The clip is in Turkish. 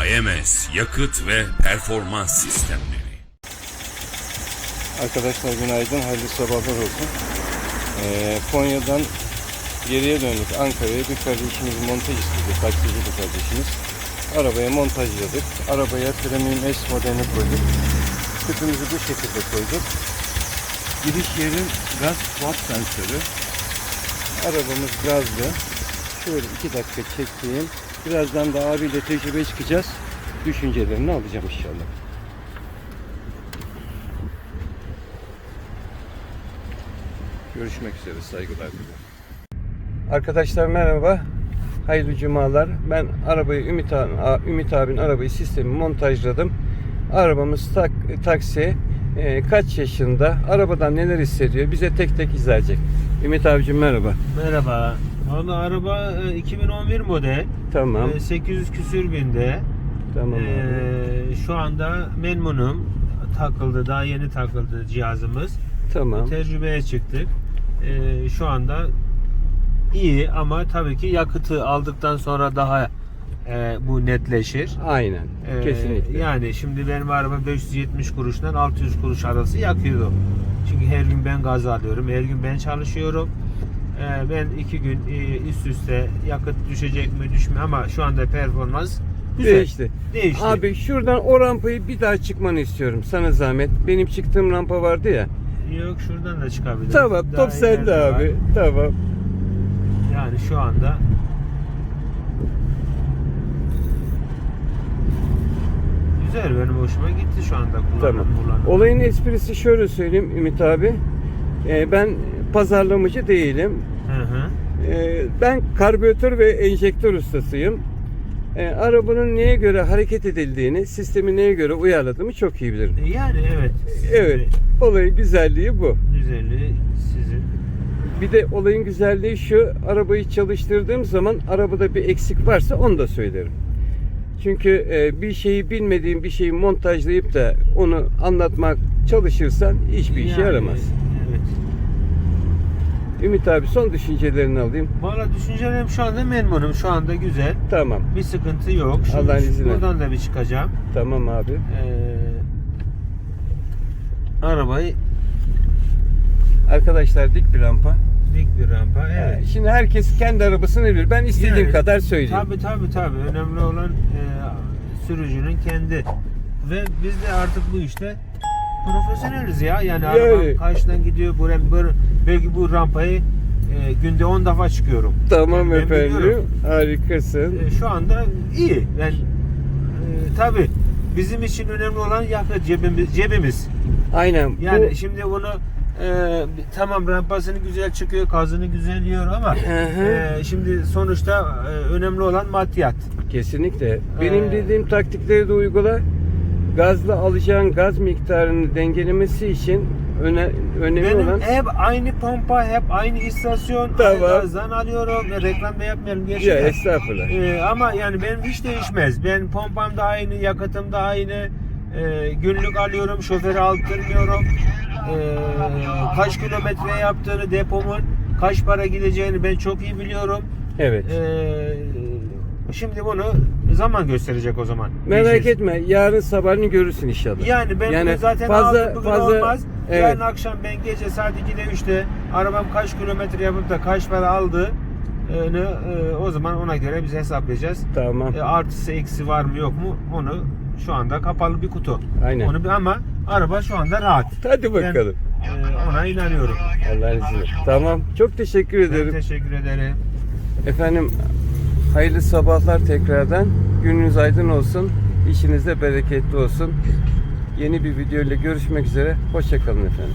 AMS Yakıt ve Performans Sistemleri Arkadaşlar günaydın, hayırlı sabahlar olsun. Ee, Konya'dan geriye döndük Ankara'ya. Bir kardeşimiz montaj istedi, taksici bir kardeşimiz. Arabaya montajladık. Arabaya Premium S modelini koyduk. Tüpümüzü bu şekilde koyduk. Giriş yerin gaz swap sensörü. Arabamız gazlı. Şöyle iki dakika çekeyim. Birazdan da abiyle tecrübe çıkacağız. Düşüncelerini alacağım inşallah. Görüşmek üzere. Saygılar diliyorum. Arkadaşlar merhaba. Hayırlı cumalar. Ben arabayı Ümit, abi, Ümit abinin arabayı sistemi montajladım. Arabamız tak, taksi. Ee, kaç yaşında? Arabadan neler hissediyor? Bize tek tek izah edecek. Ümit abicim merhaba. Merhaba. Valla araba e, 2011 model. Tamam. E, 800 küsür binde. Tamam abi. E, şu anda memnunum. Takıldı. Daha yeni takıldı cihazımız. Tamam. Tecrübeye çıktık. E, şu anda iyi ama tabii ki yakıtı aldıktan sonra daha e, bu netleşir. Aynen. E, Kesinlikle. Yani şimdi benim araba 570 kuruştan 600 kuruş arası yakıyordu. Çünkü her gün ben gaz alıyorum. Her gün ben çalışıyorum. Ee, ben iki gün e, üst üste yakıt düşecek mi düşme ama şu anda performans güzel. Değişti. Değişti. Abi şuradan o rampayı bir daha çıkmanı istiyorum. Sana zahmet. Benim çıktığım rampa vardı ya. Yok şuradan da çıkabilir. Tamam. Daha Top sende ileride var. abi. Tamam. Yani şu anda Güzel benim hoşuma gitti şu anda kullanım Tamam. Olayın esprisi şöyle söyleyeyim Ümit abi. Ee, ben pazarlamacı değilim. Hı hı. Ee, ben karbüratör ve enjektör ustasıyım. Ee, arabanın neye göre hareket edildiğini, sistemi neye göre uyarladığımı çok iyi bilirim. E, Yani evet. Evet. Olayın güzelliği bu. Güzelliği sizin. Bir de olayın güzelliği şu. Arabayı çalıştırdığım zaman arabada bir eksik varsa onu da söylerim. Çünkü e, bir şeyi bilmediğin bir şeyi montajlayıp da onu anlatmak çalışırsan hiçbir işe Yani, yaramaz. Ümit abi son düşüncelerini alayım. Valla düşüncelerim şu anda memnunum. Şu anda güzel. Tamam. Bir sıkıntı yok. Şimdi Allah'ın izniyle. buradan da bir çıkacağım. Tamam abi. Ee, arabayı Arkadaşlar dik bir rampa. dik bir rampa. Evet. Şimdi herkes kendi arabasını bilir. Ben istediğim Yani, kadar söyleyeyim. Tabi tabi tabi. Önemli olan e, sürücünün kendi. Ve biz de artık bu işte profesyoneliz ya. Yani, Yani. arabam karşıdan gidiyor. Bu, bu- belki bu rampayı e, günde 10 defa çıkıyorum. Tamam Ben efendim. biliyorum. Harikasın. E, şu anda iyi. Ben e, tabi bizim için önemli olan yakıt cebimiz. cebimiz. Aynen. Yani Bu- şimdi bunu e, tamam rampasını güzel çıkıyor, kazını güzel yiyor ama e, şimdi sonuçta e, önemli olan maddiyat. Kesinlikle. Benim Ee, dediğim taktikleri de uygula. Gazla alacağın gaz miktarını dengelemesi için öne, önemli Benim olan hep aynı pompa, hep aynı istasyon, Tamam. aynı gazdan alıyorum. Ya, reklam da yapmayalım ya gerçekten. estağfurullah. E, ama yani benim hiç değişmez. Ben pompam da aynı, yakıtım da aynı. E, günlük alıyorum, şoförü aldırmıyorum. E, kaç kilometre yaptığını depomun, kaç para gideceğini ben çok iyi biliyorum. Evet. Ee, şimdi bunu zaman gösterecek o zaman. Merak Değişir. etme. Yarın sabahını görürsün inşallah. Yani ben Yani zaten fazla- aldım, bugün fazla- olmaz. evet. Yarın akşam ben gece saat 2'de 3'te arabam kaç kilometre yapıp da kaç para aldı e, o zaman ona göre biz hesaplayacağız. Tamam. E, artısı eksi var mı yok mu onu şu anda kapalı bir kutu. Aynen. Onu bir ama araba şu anda rahat. Hadi bakalım. Ben, e, ona inanıyorum. Allah'ın izniyle. Tamam. Çok teşekkür Ben ederim. teşekkür ederim. Efendim hayırlı sabahlar tekrardan. Gününüz aydın olsun. İşinizde bereketli olsun. Yeni bir video ile görüşmek üzere. Hoşçakalın efendim.